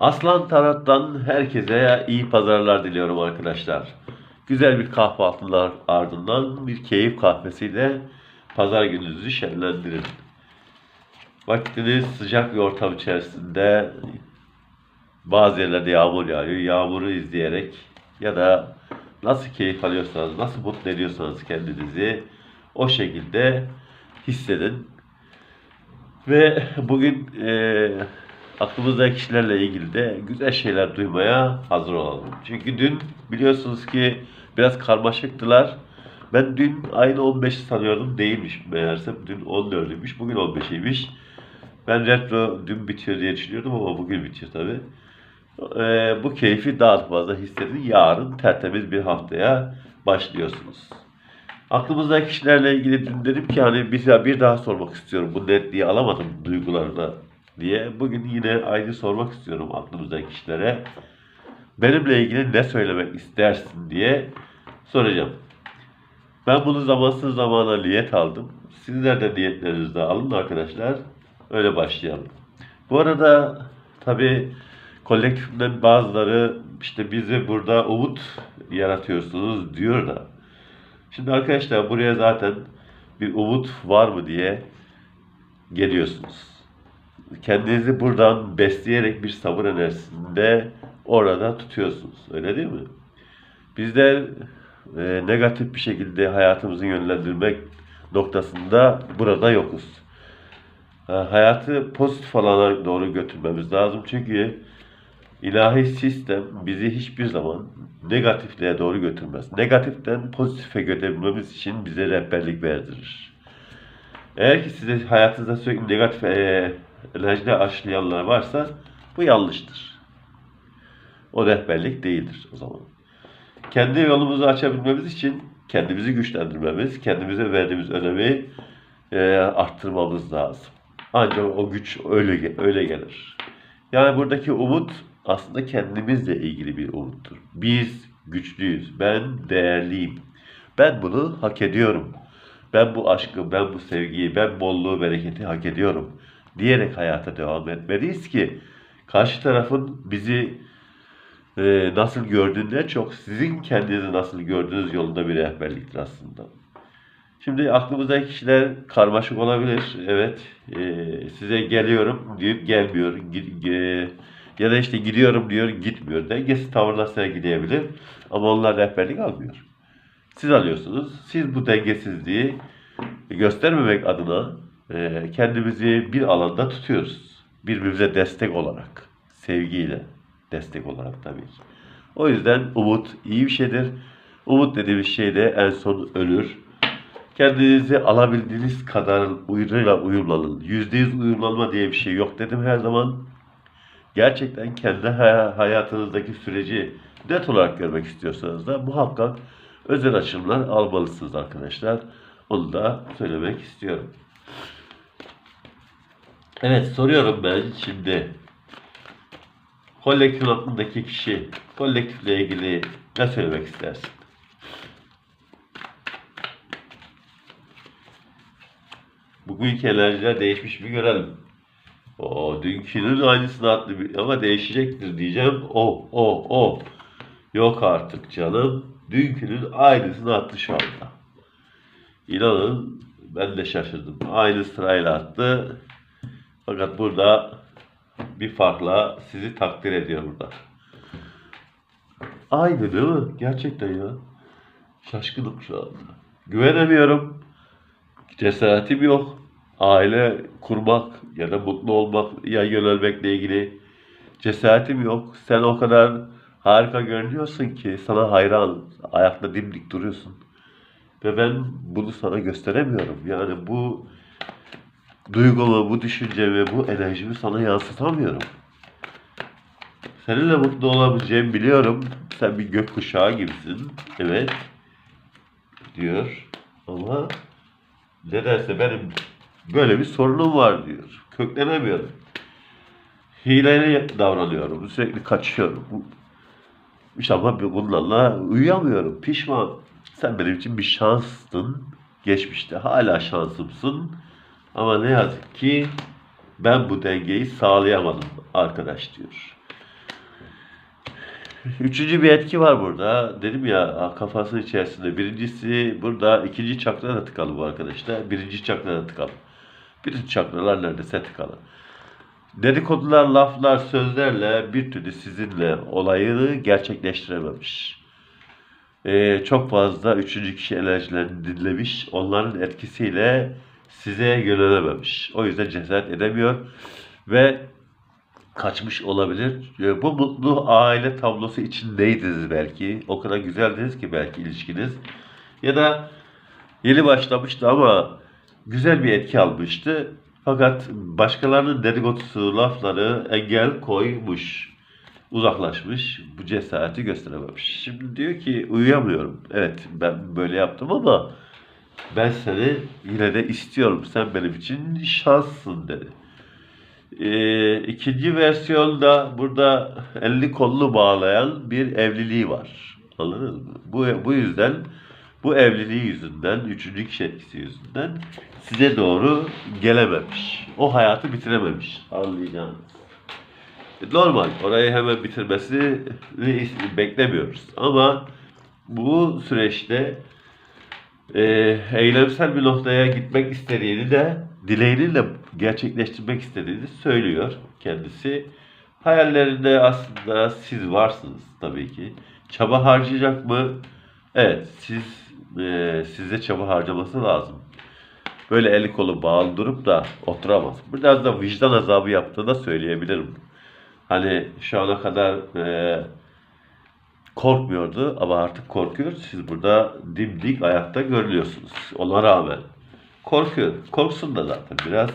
Aslan Tarot'tan herkese iyi pazarlar diliyorum arkadaşlar. Güzel bir kahvaltılar ardından bir keyif kahvesiyle pazar gününüzü şenlendirin. Vaktiniz sıcak bir ortam içerisinde bazı yerlerde yağmur yağıyor. Yağmuru izleyerek ya da nasıl keyif alıyorsanız, nasıl mutlu ediyorsanız kendinizi o şekilde hissedin. Ve bugün e, aklımızdaki kişilerle ilgili de güzel şeyler duymaya hazır olalım. Çünkü dün biliyorsunuz ki biraz karmaşıktılar. Ben dün aynı 15'i sanıyordum. Değilmiş meğerse. Dün 14'üymüş. Bugün 15'iymiş. Ben retro dün bitiyor diye düşünüyordum ama bugün bitiyor tabi. bu keyfi daha fazla hissedin. Yarın tertemiz bir haftaya başlıyorsunuz. Aklımızdaki kişilerle ilgili dün dedim ki hani bir, bir daha sormak istiyorum. Bu netliği alamadım duygularına diye. Bugün yine aynı sormak istiyorum aklımızdaki kişilere. Benimle ilgili ne söylemek istersin diye soracağım. Ben bunu zamansız zamana niyet aldım. Sizler de niyetlerinizi alın arkadaşlar. Öyle başlayalım. Bu arada tabi kolektiften bazıları işte bizi burada umut yaratıyorsunuz diyor da. Şimdi arkadaşlar buraya zaten bir umut var mı diye geliyorsunuz. Kendinizi buradan besleyerek bir sabır enerjisinde orada tutuyorsunuz. Öyle değil mi? Bizler e, negatif bir şekilde hayatımızı yönlendirmek noktasında burada yokuz. Ha, hayatı pozitif alana doğru götürmemiz lazım. Çünkü ilahi sistem bizi hiçbir zaman negatifliğe doğru götürmez. Negatiften pozitife götürebilmemiz için bize rehberlik verdirir. Eğer ki size hayatınızda sürekli negatif e, enerjiler aşılayanlar varsa bu yanlıştır. O rehberlik değildir o zaman. Kendi yolumuzu açabilmemiz için kendimizi güçlendirmemiz, kendimize verdiğimiz önemi e, arttırmamız lazım. Ancak o güç öyle öyle gelir. Yani buradaki umut aslında kendimizle ilgili bir umuttur. Biz güçlüyüz. Ben değerliyim. Ben bunu hak ediyorum. Ben bu aşkı, ben bu sevgiyi, ben bolluğu, bereketi hak ediyorum diyerek hayata devam etmeliyiz ki karşı tarafın bizi e, nasıl gördüğünden çok sizin kendinizi nasıl gördüğünüz yolunda bir rehberliktir aslında. Şimdi aklımızdaki kişiler karmaşık olabilir. Evet. E, size geliyorum deyip gelmiyor. Gid, e, ya da işte gidiyorum diyor gitmiyor. Dengesiz tavırlar sergileyebilir. Ama onlar rehberlik almıyor. Siz alıyorsunuz. Siz bu dengesizliği göstermemek adına e, kendimizi bir alanda tutuyoruz. Birbirimize destek olarak. Sevgiyle destek olarak tabii ki. O yüzden umut iyi bir şeydir. Umut dediğimiz şey de en son ölür. Kendinizi alabildiğiniz kadar uyumla uyumlanın. Yüzde yüz uyumlanma diye bir şey yok dedim her zaman. Gerçekten kendi hayatınızdaki süreci net olarak görmek istiyorsanız da muhakkak özel açımlar almalısınız arkadaşlar. Onu da söylemek istiyorum. Evet soruyorum ben şimdi. Kolektif aklındaki kişi kolektifle ilgili ne söylemek istersin? Bugünkü enerjiler değişmiş mi görelim. O dünkünün aynısını attı ama değişecektir diyeceğim. O, o, o. Yok artık canım. Dünkünün aynısını attı şu anda. İnanın ben de şaşırdım. Aynı sırayla attı. Fakat burada bir farkla sizi takdir ediyor burada. Aynı değil mi? Gerçekten ya. Şaşkınım şu anda. Güvenemiyorum. Cesaretim yok. Aile kurmak ya da mutlu olmak, ya yönelmekle ilgili cesaretim yok. Sen o kadar harika görünüyorsun ki sana hayranım. Ayakta dimdik duruyorsun. Ve ben bunu sana gösteremiyorum. Yani bu duygumu, bu düşüncemi, bu enerjimi sana yansıtamıyorum. Seninle mutlu olabileceğimi biliyorum. Sen bir gökkuşağı gibisin. Evet. Diyor. Ama nedense benim böyle bir sorunum var diyor. Köklenemiyorum. Hileyle davranıyorum. Sürekli kaçıyorum. Ama bunlarla uyuyamıyorum. Pişman. Sen benim için bir şanstın. Geçmişte hala şansımsın. Ama ne yazık ki ben bu dengeyi sağlayamadım arkadaş diyor. Üçüncü bir etki var burada. Dedim ya kafasının içerisinde. Birincisi burada ikinci çakra da tıkalı bu arkadaşlar. Birinci çakra da tıkalı. Birinci çakralar neredeyse tıkalı. Dedikodular, laflar, sözlerle bir türlü sizinle olayını gerçekleştirememiş. Ee, çok fazla üçüncü kişi enerjilerini dinlemiş. Onların etkisiyle size yönelememiş. O yüzden cesaret edemiyor ve kaçmış olabilir. Ee, Bu mutlu aile tablosu içindeydiniz belki. O kadar güzeldiniz ki belki ilişkiniz. Ya da yeni başlamıştı ama güzel bir etki almıştı. Fakat başkalarının dedikodusu, lafları engel koymuş. Uzaklaşmış. Bu cesareti gösterememiş. Şimdi diyor ki uyuyamıyorum. Evet ben böyle yaptım ama ben seni yine de istiyorum. Sen benim için şanssın dedi. Ee, ikinci versiyonda burada elli kollu bağlayan bir evliliği var. Anladınız mı? Bu, bu yüzden bu evliliği yüzünden, üçüncü kişi etkisi yüzünden size doğru gelememiş. O hayatı bitirememiş. Anlayacağınız. Normal. Orayı hemen bitirmesini beklemiyoruz. Ama bu süreçte e, eylemsel bir noktaya gitmek istediğini de dileğini de gerçekleştirmek istediğini söylüyor kendisi. Hayallerinde aslında siz varsınız tabii ki. Çaba harcayacak mı? Evet, siz e, size çaba harcaması lazım. Böyle eli kolu bağlı durup da oturamaz. Biraz da vicdan azabı yaptığını da söyleyebilirim. Hani şu ana kadar e, korkmuyordu ama artık korkuyor. Siz burada dimdik ayakta görünüyorsunuz. Ona rağmen. Korkuyor. Korksun da zaten biraz.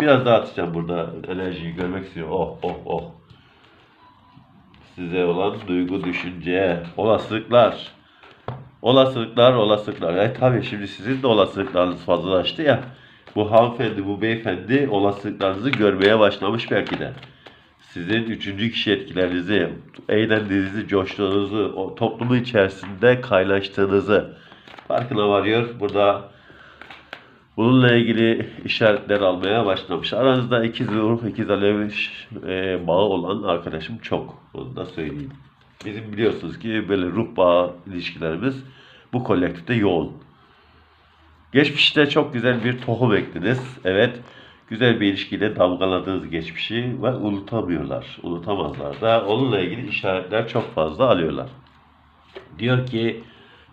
Biraz daha atacağım burada enerjiyi görmek istiyorum. Oh oh oh. Size olan duygu, düşünce, olasılıklar. Olasılıklar, olasılıklar. E tabii şimdi sizin de olasılıklarınız fazlalaştı ya. Bu hanımefendi, bu beyefendi olasılıklarınızı görmeye başlamış belki de sizin üçüncü kişi etkilerinizi, eğlendiğinizi, coştuğunuzu, o toplumun içerisinde kaynaştığınızı farkına varıyor. Burada bununla ilgili işaretler almaya başlamış. Aranızda ikiz ruh, ikiz alev e, bağı olan arkadaşım çok. Onu da söyleyeyim. Bizim biliyorsunuz ki böyle ruh bağı ilişkilerimiz bu kolektifte yoğun. Geçmişte çok güzel bir tohum ektiniz. Evet. Güzel bir ilişkiyle damgaladığınız geçmişi ve unutamıyorlar. Unutamazlar da. Onunla ilgili işaretler çok fazla alıyorlar. Diyor ki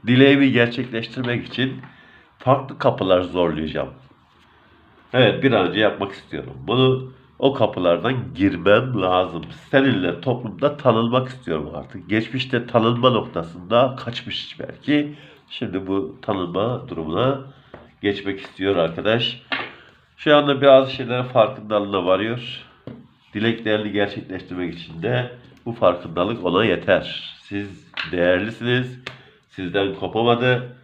dileğimi gerçekleştirmek için farklı kapılar zorlayacağım. Evet bir an önce yapmak istiyorum. Bunu o kapılardan girmem lazım. Seninle toplumda tanınmak istiyorum artık. Geçmişte tanınma noktasında kaçmış belki. Şimdi bu tanınma durumuna geçmek istiyor arkadaş. Şu anda bazı şeylerin farkındalığına varıyor. Dileklerini gerçekleştirmek için de bu farkındalık ona yeter. Siz değerlisiniz. Sizden kopamadı.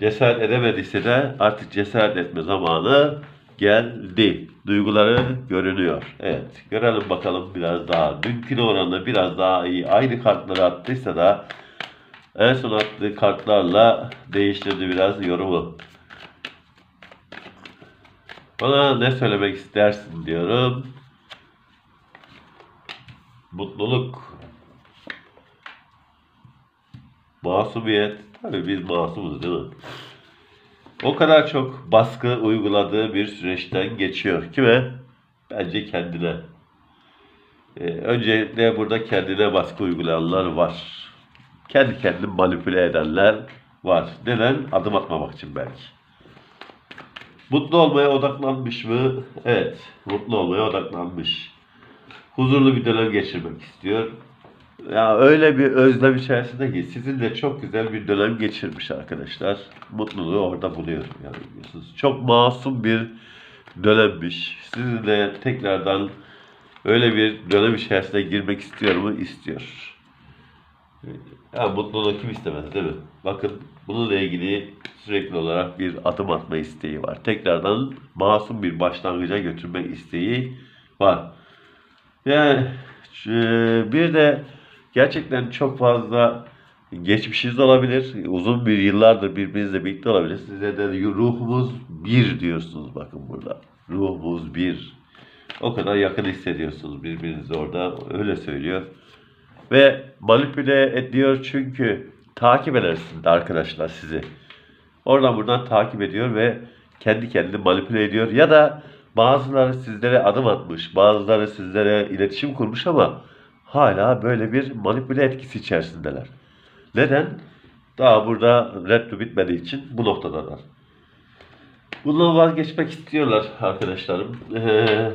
Cesaret edemediyse de artık cesaret etme zamanı geldi. Duyguları görünüyor. Evet. Görelim bakalım biraz daha. Mümkün oranla biraz daha iyi. Aynı kartları attıysa da en son attığı kartlarla değiştirdi biraz yorumu. Bana ne söylemek istersin diyorum. Mutluluk. Masumiyet. Tabii biz masumuz değil mi? O kadar çok baskı uyguladığı bir süreçten geçiyor. Kime? Bence kendine. Ee, öncelikle burada kendine baskı uygulayanlar var. Kendi kendini manipüle edenler var. Neden? Adım atmamak için belki. Mutlu olmaya odaklanmış mı? Evet, mutlu olmaya odaklanmış. Huzurlu bir dönem geçirmek istiyor. Ya öyle bir özlem içerisinde ki sizinle çok güzel bir dönem geçirmiş arkadaşlar. Mutluluğu orada buluyor yani biliyorsunuz. Çok masum bir dönemmiş. Sizinle tekrardan öyle bir dönem içerisine girmek istiyor mu? İstiyor. Ya mutluluğu kim istemez değil mi? Bakın bununla ilgili sürekli olarak bir adım atma isteği var. Tekrardan masum bir başlangıca götürmek isteği var. Yani e, bir de gerçekten çok fazla geçmişiniz olabilir. Uzun bir yıllardır birbirinizle birlikte olabilir. Size de ruhumuz bir diyorsunuz bakın burada. Ruhumuz bir. O kadar yakın hissediyorsunuz birbirinizi orada. Öyle söylüyor. Ve manipüle ediyor çünkü takip edersin de arkadaşlar sizi. Oradan buradan takip ediyor ve kendi kendini manipüle ediyor. Ya da bazıları sizlere adım atmış, bazıları sizlere iletişim kurmuş ama hala böyle bir manipüle etkisi içerisindeler. Neden? Daha burada retro bitmediği için bu noktadalar. Bundan vazgeçmek istiyorlar arkadaşlarım. Ee,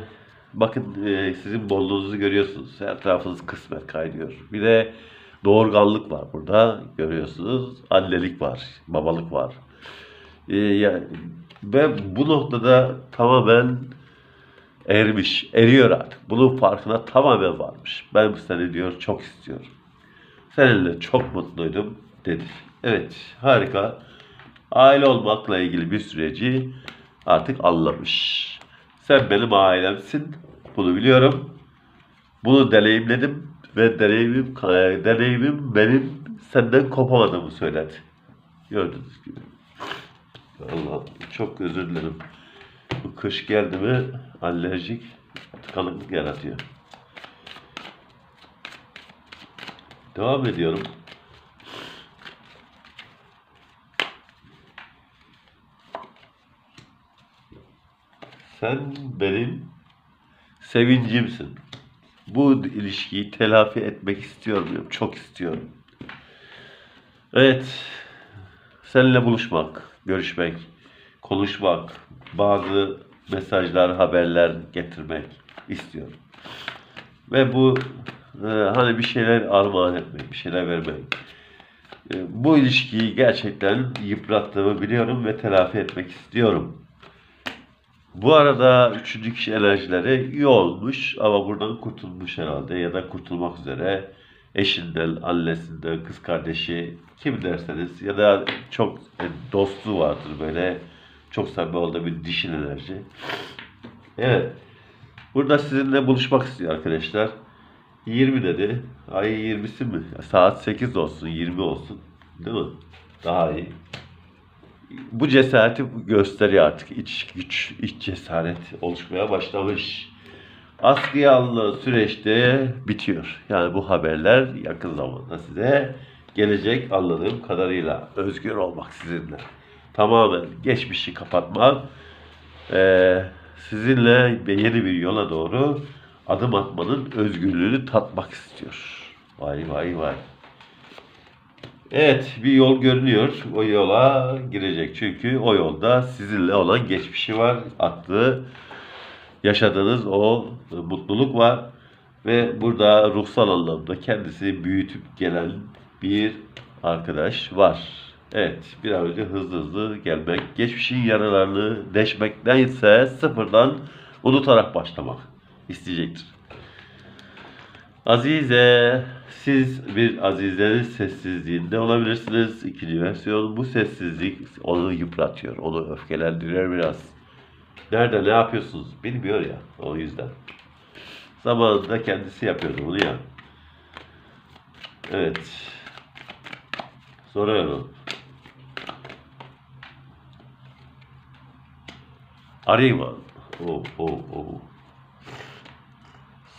bakın e, sizin bolluğunuzu görüyorsunuz. Etrafınız kısmet kaynıyor. Bir de doğurganlık var burada. Görüyorsunuz. Annelik var. Babalık var. Ee, ya- ve bu noktada tamamen ermiş. Eriyor artık. Bunun farkına tamamen varmış. Ben seni diyor çok istiyorum. Seninle çok mutluydum dedi. Evet harika. Aile olmakla ilgili bir süreci artık anlamış. Sen benim ailemsin. Bunu biliyorum. Bunu deneyimledim ve deneyimim, deneyimim benim senden kopamadığımı söyledi. Gördüğünüz gibi. Allah çok özür dilerim. Bu kış geldi mi alerjik tıkanıklık yaratıyor. Devam ediyorum. Sen benim sevincimsin. Bu ilişkiyi telafi etmek istiyorum. Çok istiyorum. Evet. Seninle buluşmak, görüşmek, konuşmak, bazı mesajlar, haberler getirmek istiyorum. Ve bu e, hani bir şeyler armağan etmek, bir şeyler vermek. E, bu ilişkiyi gerçekten yıprattığımı biliyorum ve telafi etmek istiyorum. Bu arada üçüncü kişi enerjileri iyi olmuş ama buradan kurtulmuş herhalde ya da kurtulmak üzere eşinden, annesinden, kız kardeşi kim derseniz ya da çok e, dostluğu vardır böyle çok samimi olduğu bir dişil enerji. Evet. Burada sizinle buluşmak istiyor arkadaşlar. 20 dedi. Ay 20'si mi? Saat 8 olsun, 20 olsun. Değil mi? Daha iyi bu cesareti gösteriyor artık. İç güç, iç cesaret oluşmaya başlamış. Askıya alınan süreçte bitiyor. Yani bu haberler yakın zamanda size gelecek anladığım kadarıyla. Özgür olmak sizinle. Tamamen geçmişi kapatmak. eee, sizinle yeni bir yola doğru adım atmanın özgürlüğünü tatmak istiyor. Vay vay vay. Evet, bir yol görünüyor. O yola girecek. Çünkü o yolda sizinle olan geçmişi var. Attığı, yaşadığınız o mutluluk var. Ve burada ruhsal anlamda kendisi büyütüp gelen bir arkadaş var. Evet, bir an önce hızlı hızlı gelmek, geçmişin yaralarını deşmektense sıfırdan unutarak başlamak isteyecektir. Azize, siz bir Azize'nin sessizliğinde olabilirsiniz. İkinci versiyon bu sessizlik onu yıpratıyor, onu öfkelendiriyor biraz. Nerede ne yapıyorsunuz bilmiyor ya o yüzden. Zamanında kendisi yapıyordu bunu ya. Evet. Soruyorum. Arriva. Oh, oh, oh.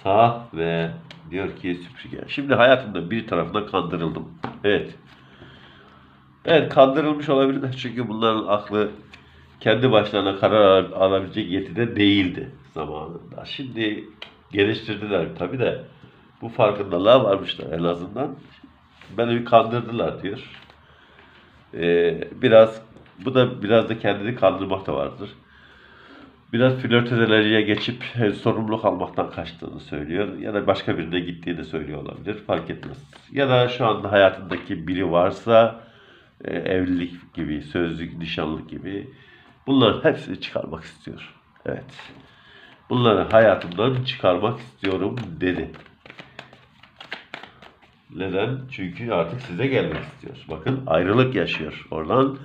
Sağ ve diyor ki süpürge. Şimdi hayatımda bir tarafından kandırıldım. Evet. Evet kandırılmış olabilirler çünkü bunların aklı kendi başlarına karar al- alabilecek yetide değildi zamanında. Şimdi geliştirdiler tabii de bu farkındalığa varmışlar en azından. Beni kandırdılar diyor. Ee, biraz bu da biraz da kendini kandırmak da vardır. Biraz flörtöz enerjiye geçip e, sorumluluk almaktan kaçtığını söylüyor. Ya da başka birine gittiğini söylüyor olabilir. Fark etmez. Ya da şu anda hayatındaki biri varsa e, evlilik gibi, sözlük, nişanlık gibi bunların hepsini çıkarmak istiyor. Evet. Bunları hayatımdan çıkarmak istiyorum dedi. Neden? Çünkü artık size gelmek istiyor. Bakın ayrılık yaşıyor. Oradan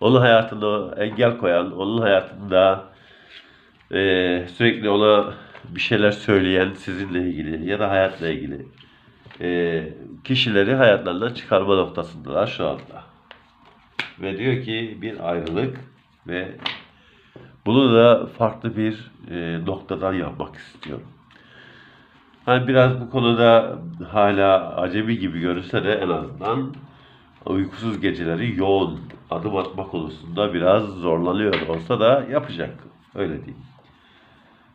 onun hayatına engel koyan, onun hayatında eee, sürekli ona bir şeyler söyleyen sizinle ilgili ya da hayatla ilgili eee, kişileri hayatlarından çıkarma noktasındalar şu anda. Ve diyor ki bir ayrılık ve bunu da farklı bir eee, noktadan yapmak istiyorum. Hani biraz bu konuda hala acemi gibi görünse de en azından uykusuz geceleri yoğun adım atma konusunda biraz zorlanıyor olsa da yapacak. Öyle diyeyim.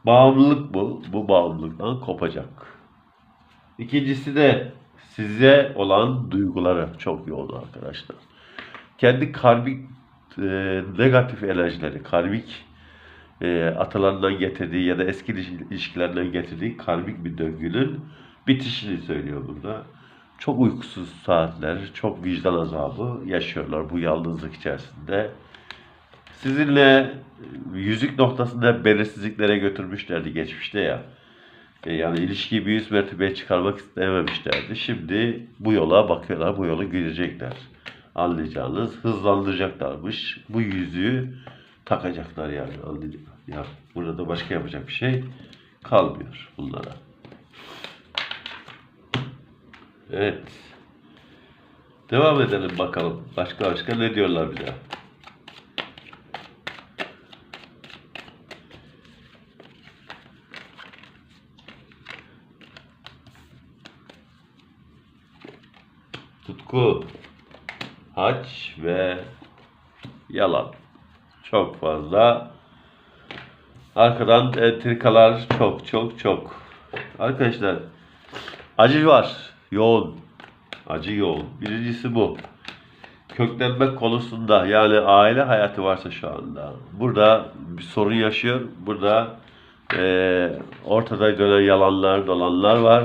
Bağımlılık bu. Bu bağımlılıktan kopacak. İkincisi de size olan duyguları çok yoğun arkadaşlar. Kendi karmik e, negatif enerjileri, karmik e, atalarından getirdiği ya da eski ilişki- ilişkilerinden getirdiği karmik bir döngünün bitişini söylüyor burada. Çok uykusuz saatler, çok vicdan azabı yaşıyorlar bu yalnızlık içerisinde. Sizinle yüzük noktasında belirsizliklere götürmüşlerdi geçmişte ya. E, Yani ilişkiyi bir üst mertebeye çıkarmak istememişlerdi. Şimdi bu yola bakıyorlar, bu yolu girecekler. Anlayacağınız hızlandıracaklarmış. Bu yüzüğü takacaklar yani. Ya burada da başka yapacak bir şey kalmıyor bunlara. Evet. Devam edelim bakalım. Başka başka ne diyorlar bize? Tutku, haç ve yalan. Çok fazla. Arkadan entrikalar çok çok çok. Arkadaşlar acı var. Yoğun. Acı yoğun. Birincisi bu. Köklenmek konusunda yani aile hayatı varsa şu anda. Burada bir sorun yaşıyor. Burada eee, ortada dönen yalanlar, dolanlar var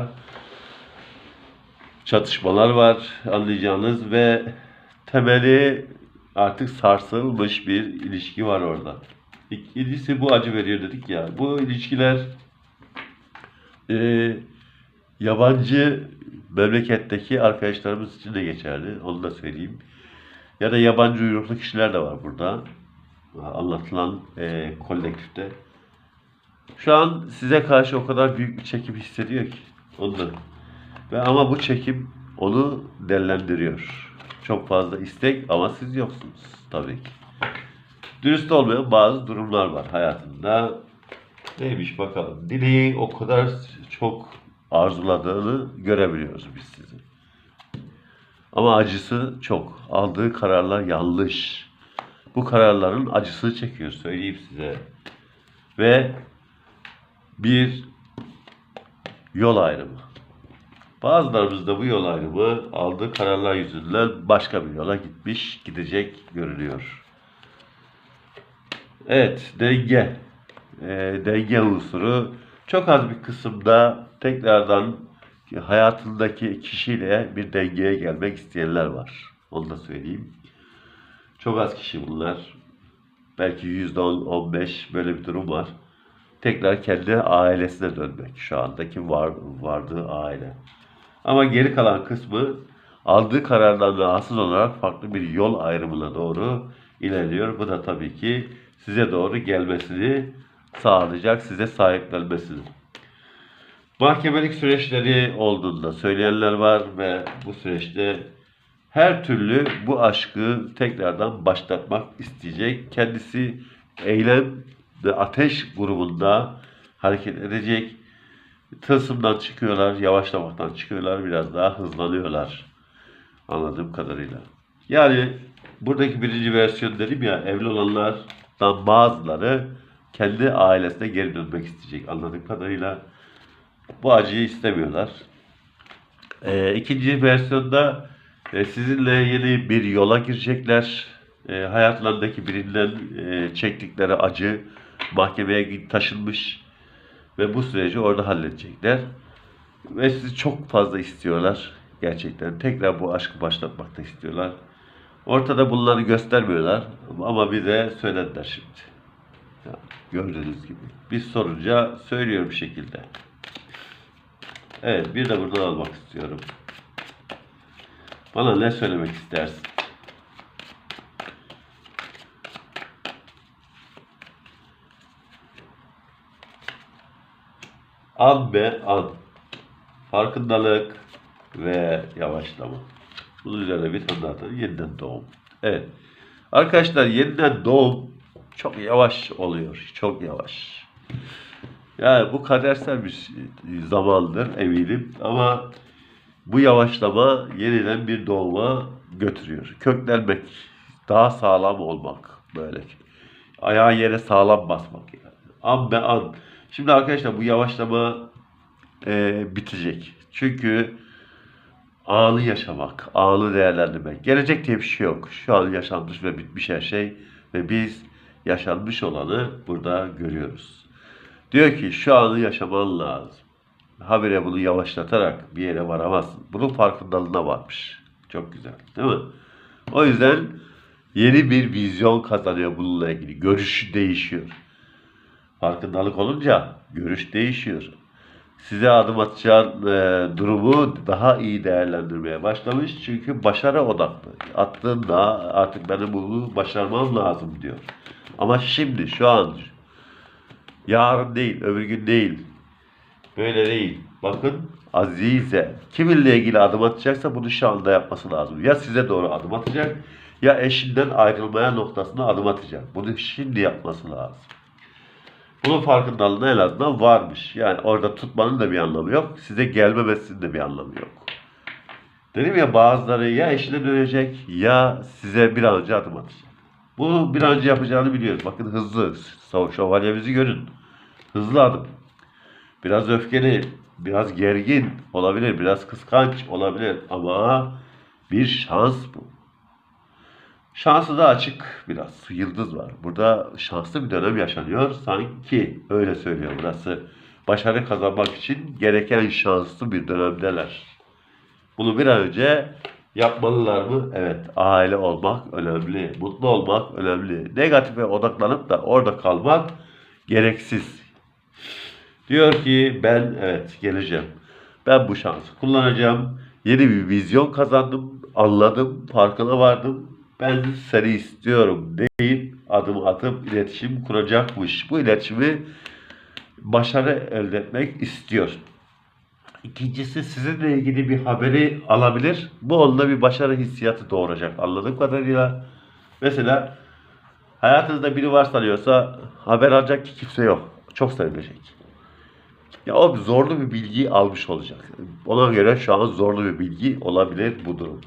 çatışmalar var anlayacağınız ve temeli artık sarsılmış bir ilişki var orada. İkincisi bu acı veriyor dedik ya. Bu ilişkiler e, yabancı memleketteki arkadaşlarımız için de geçerli. Onu da söyleyeyim. Ya da yabancı uyruklu kişiler de var burada. Anlatılan e, kolektifte. Şu an size karşı o kadar büyük bir çekim hissediyor ki. Ondan. Ve ama bu çekim onu dellendiriyor. Çok fazla istek ama siz yoksunuz tabii ki. Dürüst olmayan bazı durumlar var hayatında. Neymiş bakalım. Dileği o kadar çok arzuladığını görebiliyoruz biz sizin. Ama acısı çok. Aldığı kararlar yanlış. Bu kararların acısını çekiyor söyleyeyim size. Ve bir yol ayrımı. Bazılarımız da bu yol ayrımı aldığı kararlar yüzünden başka bir yola gitmiş, gidecek görünüyor. Evet, denge. Ee, denge unsuru çok az bir kısımda tekrardan hayatındaki kişiyle bir dengeye gelmek isteyenler var. Onu da söyleyeyim. Çok az kişi bunlar. Belki yüzde on, on beş böyle bir durum var. Tekrar kendi ailesine dönmek şu andaki var, vardığı aile. Ama geri kalan kısmı aldığı karardan rahatsız olarak farklı bir yol ayrımına doğru ilerliyor. Bu da tabii ki size doğru gelmesini sağlayacak, size sahiplenmesini. Mahkemelik süreçleri olduğunda söyleyenler var ve bu süreçte her türlü bu aşkı tekrardan başlatmak isteyecek. Kendisi eylem ve ateş grubunda hareket edecek. Tılsımdan çıkıyorlar, yavaşlamaktan çıkıyorlar, biraz daha hızlanıyorlar. Anladığım kadarıyla. Yani buradaki birinci versiyon dedim ya, evli olanlardan bazıları kendi ailesine geri dönmek isteyecek. Anladığım kadarıyla bu acıyı istemiyorlar. Ee, ikinci versiyonda e, sizinle yeni bir yola girecekler. E, hayatlarındaki birinden e, çektikleri acı mahkemeye taşınmış ve bu süreci orada halledecekler. Ve sizi çok fazla istiyorlar gerçekten. Tekrar bu aşkı başlatmak da istiyorlar. Ortada bunları göstermiyorlar ama bize söylediler şimdi. Ya, gördüğünüz gibi. Biz sorunca söylüyor bir şekilde. Evet bir de buradan almak istiyorum. Bana ne söylemek istersin? An be an. Farkındalık ve yavaşlama. Bunun üzerine bir tane daha da yeniden doğum. Evet. Arkadaşlar yeniden doğum çok yavaş oluyor. Çok yavaş. Yani bu kadersel bir zamandır eminim ama bu yavaşlama yeniden bir doğuma götürüyor. Köklenmek, daha sağlam olmak böyle. Ayağı yere sağlam basmak yani. An be an. Şimdi arkadaşlar bu yavaşlama e, bitecek. Çünkü anı yaşamak, anı değerlendirmek. Gelecek diye bir şey yok. Şu an yaşanmış ve bitmiş her şey ve biz yaşanmış olanı burada görüyoruz. Diyor ki şu anı yaşaman lazım. Habire bunu yavaşlatarak bir yere varamazsın. Bunun farkındalığına varmış. Çok güzel değil mi? O yüzden yeni bir vizyon kazanıyor bununla ilgili. Görüş değişiyor. Farkındalık olunca görüş değişiyor. Size adım atacağın e, durumu daha iyi değerlendirmeye başlamış. Çünkü başarı odaklı. Attığında artık benim bunu başarmam lazım diyor. Ama şimdi, şu an, yarın değil, öbür gün değil. Böyle değil. Bakın Azize. Kiminle ilgili adım atacaksa bunu şu anda yapması lazım. Ya size doğru adım atacak ya eşinden ayrılmaya noktasına adım atacak. Bunu şimdi yapması lazım. Bunun farkındalığına en azından varmış. Yani orada tutmanın da bir anlamı yok. Size gelmemesinin de bir anlamı yok. Dedim ya bazıları ya eşine dönecek ya size bir an önce adım atacak. Bunu bir an önce yapacağını biliyoruz. Bakın hızlı. Şövalyemizi görün. Hızlı adım. Biraz öfkeli, biraz gergin olabilir, biraz kıskanç olabilir ama bir şans bu. Şansı da açık biraz. Yıldız var. Burada şanslı bir dönem yaşanıyor. Sanki öyle söylüyor burası. Başarı kazanmak için gereken şanslı bir dönemdeler. Bunu bir an önce yapmalılar mı? Evet. Aile olmak önemli. Mutlu olmak önemli. Negatife odaklanıp da orada kalmak gereksiz. Diyor ki ben evet geleceğim. Ben bu şansı kullanacağım. Yeni bir vizyon kazandım. Anladım. Farkına vardım. Ben seni istiyorum deyip adım atıp iletişim kuracakmış. Bu iletişimi başarı elde etmek istiyor. İkincisi sizinle ilgili bir haberi alabilir. Bu onda bir başarı hissiyatı doğuracak. Anladığım kadarıyla mesela hayatınızda biri var sanıyorsa haber alacak ki kimse yok. Çok sevinecek. Ya o zorlu bir bilgi almış olacak. Ona göre şu an zorlu bir bilgi olabilir bu durum.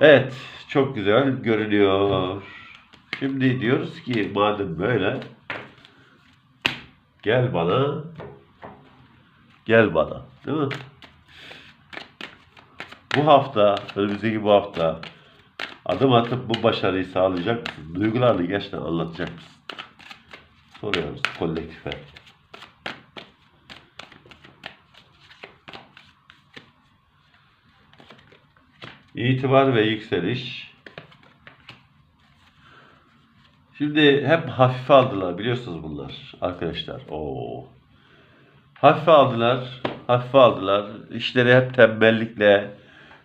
Evet, çok güzel görünüyor. Şimdi diyoruz ki madem böyle gel bana gel bana değil mi? Bu hafta, önümüzdeki bu hafta adım atıp bu başarıyı sağlayacak mısın? Duygularını gerçekten anlatacak mısın? Soruyoruz kolektife. İtibar ve yükseliş. Şimdi hep hafife aldılar biliyorsunuz bunlar arkadaşlar. Oo. Hafife aldılar, hafife aldılar. İşleri hep tembellikle,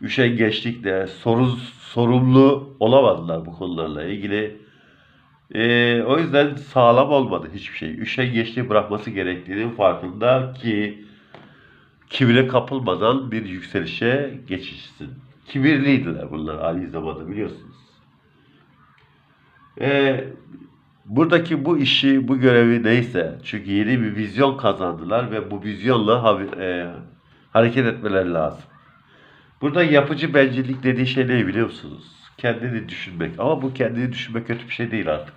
üşengeçlikle, sorun, sorumlu olamadılar bu konularla ilgili. Ee, o yüzden sağlam olmadı hiçbir şey. Üşengeçliği bırakması gerektiğinin farkında ki kibire kapılmadan bir yükselişe geçişsin. Kibirliydiler bunlar aynı zamanda biliyorsunuz. Ee, buradaki bu işi, bu görevi neyse, çünkü yeni bir vizyon kazandılar ve bu vizyonla e, hareket etmeleri lazım. Burada yapıcı bencillik dediği şey ne biliyor musunuz? Kendini düşünmek. Ama bu kendini düşünmek kötü bir şey değil artık.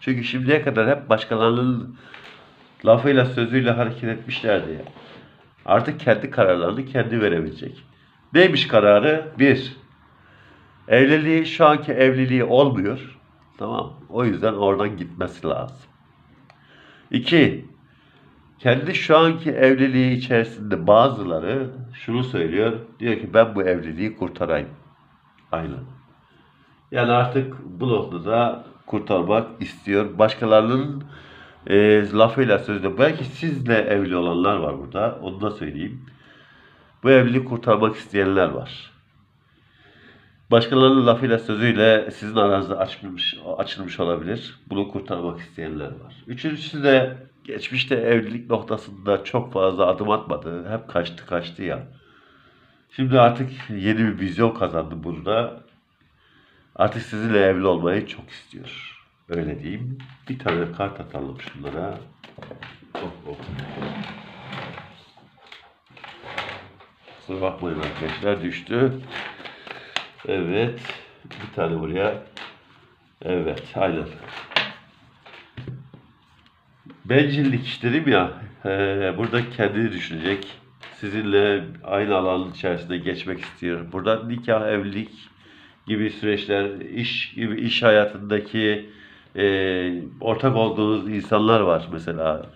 Çünkü şimdiye kadar hep başkalarının lafıyla sözüyle hareket etmişlerdi ya. Artık kendi kararlarını kendi verebilecek. Neymiş kararı? Bir, evliliği şu anki evliliği olmuyor. Tamam. O yüzden oradan gitmesi lazım. İki, kendi şu anki evliliği içerisinde bazıları şunu söylüyor. Diyor ki ben bu evliliği kurtarayım. Aynen. Yani artık bu noktada kurtarmak istiyor. Başkalarının e, lafıyla sözle. Belki sizle evli olanlar var burada. Onu da söyleyeyim. Bu evliliği kurtarmak isteyenler var. Başkalarının lafıyla sözüyle sizin aranızda açılmış, açılmış olabilir. Bunu kurtarmak isteyenler var. Üçüncüsü de geçmişte evlilik noktasında çok fazla adım atmadı. Hep kaçtı kaçtı ya. Şimdi artık yeni bir vizyon kazandı burada. Artık sizinle evli olmayı çok istiyor. Öyle diyeyim. Bir tane kart atalım şunlara. Oh, oh. Kusura bakmayın arkadaşlar düştü. Evet. Bir tane buraya. Evet. Aynen. Bencillik dedim ya. eee, burada kendini düşünecek. Sizinle aynı alanın içerisinde geçmek istiyor. Burada nikah, evlilik gibi süreçler, iş gibi iş hayatındaki eee, ortak olduğunuz insanlar var mesela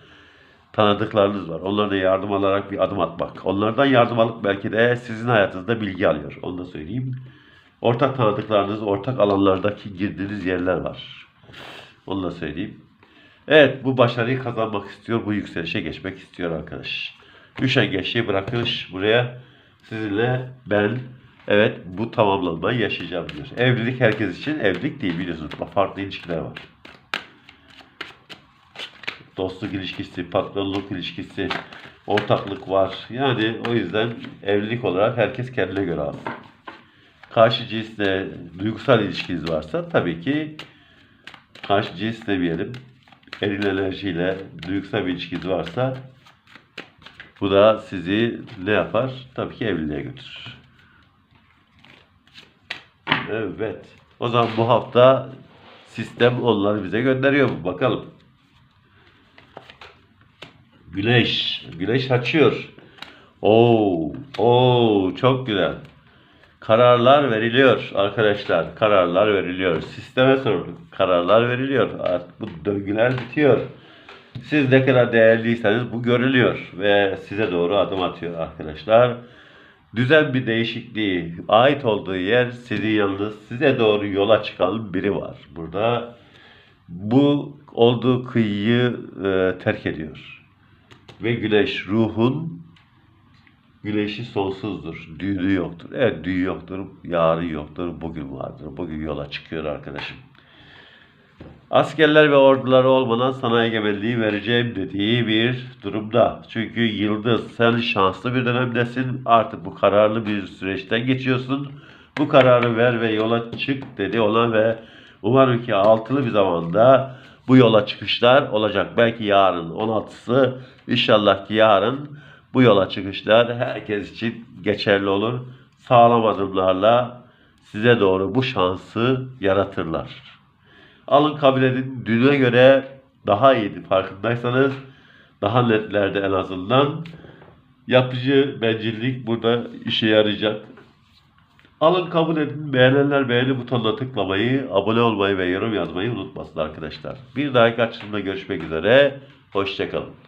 tanıdıklarınız var. Onlara yardım alarak bir adım atmak. Onlardan yardım alıp belki de sizin hayatınızda bilgi alıyor. Onu da söyleyeyim. Ortak tanıdıklarınız, ortak alanlardaki girdiğiniz yerler var. Onu da söyleyeyim. Evet bu başarıyı kazanmak istiyor. Bu yükselişe geçmek istiyor arkadaş. Üşengeçliği bırakış buraya sizinle ben evet bu tamamlanmayı yaşayacağım diyor. Evlilik herkes için evlilik değil biliyorsunuz. Farklı ilişkiler var dostluk ilişkisi, patronluk ilişkisi, ortaklık var. Yani o yüzden evlilik olarak herkes kendine göre alsın. Karşı cinsle duygusal ilişkiniz varsa tabii ki karşı cins demeyelim. Eril enerjiyle duygusal bir ilişkiniz varsa bu da sizi ne yapar? Tabii ki evliliğe götürür. Evet. O zaman bu hafta sistem onları bize gönderiyor mu? Bakalım. Güneş. Güneş açıyor. Oo, oo çok güzel. Kararlar veriliyor arkadaşlar. Kararlar veriliyor. Sisteme sorduk. Kararlar veriliyor. Artık bu döngüler bitiyor. Siz ne kadar değerliyseniz bu görülüyor ve size doğru adım atıyor arkadaşlar. Düzen bir değişikliği, ait olduğu yer sizin yanınız, size doğru yola çıkan biri var burada. Bu olduğu kıyıyı e, terk ediyor. Ve güneş ruhun güneşi sonsuzdur. Düğünü yoktur. Evet düğün yoktur. Yarın yoktur. Bugün vardır. Bugün yola çıkıyor arkadaşım. Askerler ve orduları olmadan sana egemenliği vereceğim dediği bir durumda. Çünkü yıldız sen şanslı bir dönemdesin. Artık bu kararlı bir süreçten geçiyorsun. Bu kararı ver ve yola çık dedi ona ve umarım ki altılı bir zamanda bu yola çıkışlar olacak. Belki yarın 16'sı inşallah ki yarın bu yola çıkışlar herkes için geçerli olur. Sağlam adımlarla size doğru bu şansı yaratırlar. Alın kabul edin. Düne göre daha iyiydi farkındaysanız. Daha netlerde en azından. Yapıcı bencillik burada işe yarayacak. Alın kabul edin. Beğenenler beğeni butonuna tıklamayı, abone olmayı ve yorum yazmayı unutmasın arkadaşlar. Bir dahaki açılımda görüşmek üzere. Hoşçakalın.